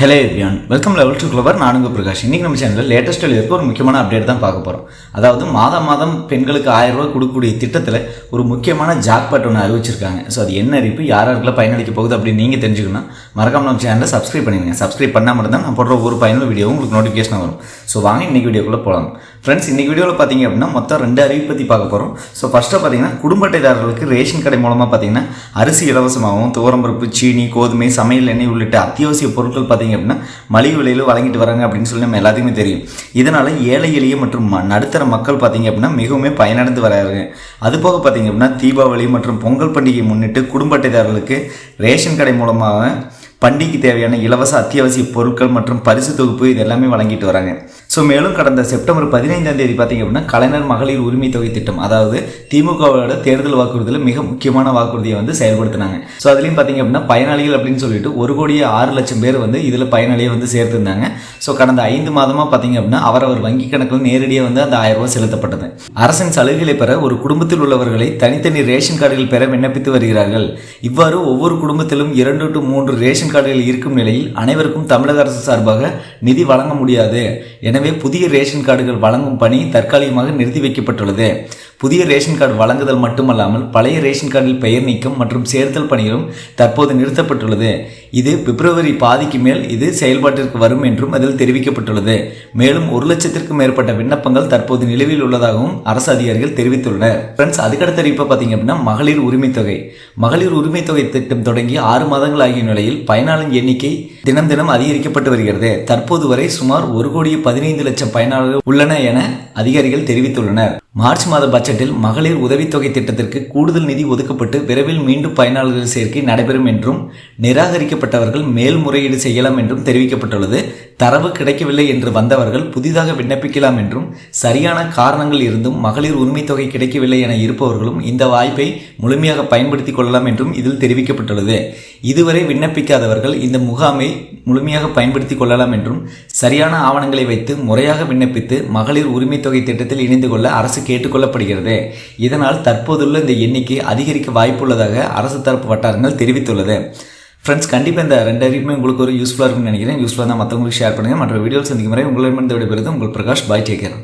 Hello everyone welcome level to clever நானுங்க பிரகாஷ். இன்றைக்கி நம்ம சேனலில் லேட்டஸ்ட்டில் இருக்க ஒரு முக்கியமான அப்டேட் தான் பார்க்க போகிறோம் அதாவது மாதம் மாதம் பெண்களுக்கு ஆயிரம் ரூபாய் கொடுக்கக்கூடிய திட்டத்தில் ஒரு முக்கியமான ஜாக்பாட் ஒன்று அறிவிச்சிருக்காங்க. ஸோ அது என்ன அறிவிப்பு யார் யாருக்கெல்லாம் பயனளிக்க போகுது அப்படின்னு நீங்கள் தெரிஞ்சுக்கணும். மறக்காம நம்ம சேனலை சப்ஸ்கிரைப் பண்ணிடுங்க. சப்ஸ்கிரைப் பண்ணால் மட்டும் தான் நான் போடுற ஒரு பயனுள்ள வீடியோ உங்களுக்கு நோட்டிஃபிகேஷன் வரும். ஸோ வாங்க இன்னைக்கு வீடியோக்குள்ளே போகலாம் ஃப்ரெண்ட்ஸ் இன்னைக்கு வீடியோவில் பார்த்தீங்க அப்படின்னா மொத்தம் ரெண்டு அறிவிப்பு பற்றி பார்க்க போகிறோம் ஸோ ஃபஸ்ட்டாக பார்த்தீங்கன்னா குடும்ப அட்டைதாரர்களுக்கு ரேஷன் கடை மூலமாக பார்த்தீங்கன்னா அரிசி இலவசமாகவும் துவரம்பருப்பு சீனி கோதுமை சமையல் எண்ணெய் உள்ளிட்ட அத்தியாவசிய பொருட்கள் பார்த்தீங்கன்னா பார்த்தீங்க அப்படின்னா மலிவு விலையில் வழங்கிட்டு வராங்க அப்படின்னு சொல்லி நம்ம எல்லாத்துக்குமே தெரியும். இதனால் ஏழை எளிய மற்றும் ம- நடுத்தர மக்கள் பார்த்தீங்க அப்படின்னா மிகவும் பயனடைந்து வராங்க அது போக பார்த்தீங்க அப்படின்னா தீபாவளி மற்றும் பொங்கல் பண்டிகையை முன்னிட்டு குடும்ப அட்டைதாரர்களுக்கு ரேஷன் கடை மூலமாக பண்டிகைக்கு தேவையான இலவச அத்தியாவசிய பொருட்கள் மற்றும் பரிசு தொகுப்பு இது எல்லாமே வழங்கிட்டு வராங்க. ஸோ மேலும் கடந்த செப்டம்பர் பதினைந்தாம் தேதி பார்த்தீங்க அப்படின்னா கலைஞர் மகளிர் உரிமை தொகை திட்டம் அதாவது திமுகவோட தேர்தல் வாக்குறுதியில் மிக முக்கியமான வாக்குறுதியை வந்து செயல்படுத்தினாங்க. ஸோ அதுலேயும் பார்த்தீங்க அப்படின்னா பயனாளிகள் அப்படின்னு சொல்லிட்டு ஒரு கோடியே ஆறு லட்சம் பேர் வந்து இதில் பயனாளியை வந்து சேர்த்திருந்தாங்க. ஸோ கடந்த ஐந்து மாதமாக பார்த்தீங்க அப்படின்னா அவரவர் வங்கி கணக்கில் நேரடியாக வந்து அந்த ஆயிரம் ரூபாய் செலுத்தப்பட்டது. அரசின் சலுகைகளை பெற ஒரு குடும்பத்தில் உள்ளவர்களை தனித்தனி ரேஷன் கார்டுகள் பெற விண்ணப்பித்து வருகிறார்கள். இவ்வாறு ஒவ்வொரு குடும்பத்திலும் இரண்டு டு மூன்று ரேஷன் கார்டுகள் இருக்கும் நிலையில் அனைவருக்கும் தமிழக அரசு சார்பாக நிதி வழங்க முடியாது. என எனவே புதிய ரேஷன் கார்டுகள் வழங்கும் பணி தற்காலிகமாக நிறுத்தி வைக்கப்பட்டுள்ளது. புதிய ரேஷன் கார்டு வழங்குதல் மட்டுமல்லாமல் பழைய ரேஷன் கார்டில் பெயர் நீக்கம் மற்றும் சேர்த்தல் பணிகளும் தற்போது நிறுத்தப்பட்டுள்ளது. இது பிப்ரவரி பாதிக்கு மேல் இது செயல்பாட்டிற்கு வரும் என்றும் அதில் தெரிவிக்கப்பட்டுள்ளது. மேலும் ஒரு லட்சத்திற்கும் மேற்பட்ட விண்ணப்பங்கள் தற்போது நிலுவையில் உள்ளதாகவும் அரசு அதிகாரிகள் தெரிவித்துள்ளனர். ஃப்ரெண்ட்ஸ் அதுக்கடுத்த அறிவிப்பை பார்த்தீங்க அப்படின்னா மகளிர் உரிமை தொகை. மகளிர் உரிமை தொகை திட்டம் தொடங்கி ஆறு மாதங்கள் ஆகிய நிலையில் பயனாளர் எண்ணிக்கை தினம் தினம் அதிகரிக்கப்பட்டு வருகிறது. தற்போது வரை சுமார் ஒரு கோடியே பதினைந்து லட்சம் பயனாளர்கள் உள்ளன என அதிகாரிகள் தெரிவித்துள்ளனர். மார்ச் மாத பட்ஜெட்டில் மகளிர் உதவித்தொகை திட்டத்திற்கு கூடுதல் நிதி ஒதுக்கப்பட்டு விரைவில் மீண்டும் பயனாளர்கள் சேர்க்கை நடைபெறும் என்றும் நிராகரிக்கப்பட்டவர்கள் மேல்முறையீடு செய்யலாம் என்றும் தெரிவிக்கப்பட்டுள்ளது. தரவு கிடைக்கவில்லை என்று வந்தவர்கள் புதிதாக விண்ணப்பிக்கலாம் என்றும் சரியான காரணங்கள் இருந்தும் மகளிர் உரிமைத் தொகை கிடைக்கவில்லை என இருப்பவர்களும் இந்த வாய்ப்பை முழுமையாக பயன்படுத்திக் கொள்ளலாம் என்றும் இதில் தெரிவிக்கப்பட்டுள்ளது. இதுவரை விண்ணப்பிக்காதவர்கள் இந்த முகாமை முழுமையாக பயன்படுத்திக் கொள்ளலாம் என்றும் சரியான ஆவணங்களை வைத்து முறையாக விண்ணப்பித்து மகளிர் உரிமைத் தொகை திட்டத்தில் இணைந்து கொள்ள அரசு கேட்டுக்கொள்ளப்படுகிறது. இதனால் தற்போதுள்ள இந்த எண்ணிக்கை அதிகரிக்க வாய்ப்புள்ளதாக அரசு தரப்பு வட்டாரங்கள் தெரிவித்துள்ளது. ஃப்ரெண்ட்ஸ் கண்டிப்பாக இந்த ரெண்டு அறிவுமே உங்களுக்கு ஒரு யூஸ்ஃபுல்லாக இருக்கும்னு நினைக்கிறேன். யூஸ்ஃபுல்லாக தான் மற்றவங்களுக்கு ஷேர் பண்ணுங்கள் மற்ற வீடியோ சந்திக்கும் வரை உங்களிடமிருந்து விடைபெறுது உங்கள் பிரகாஷ் பாய் டேக்கர்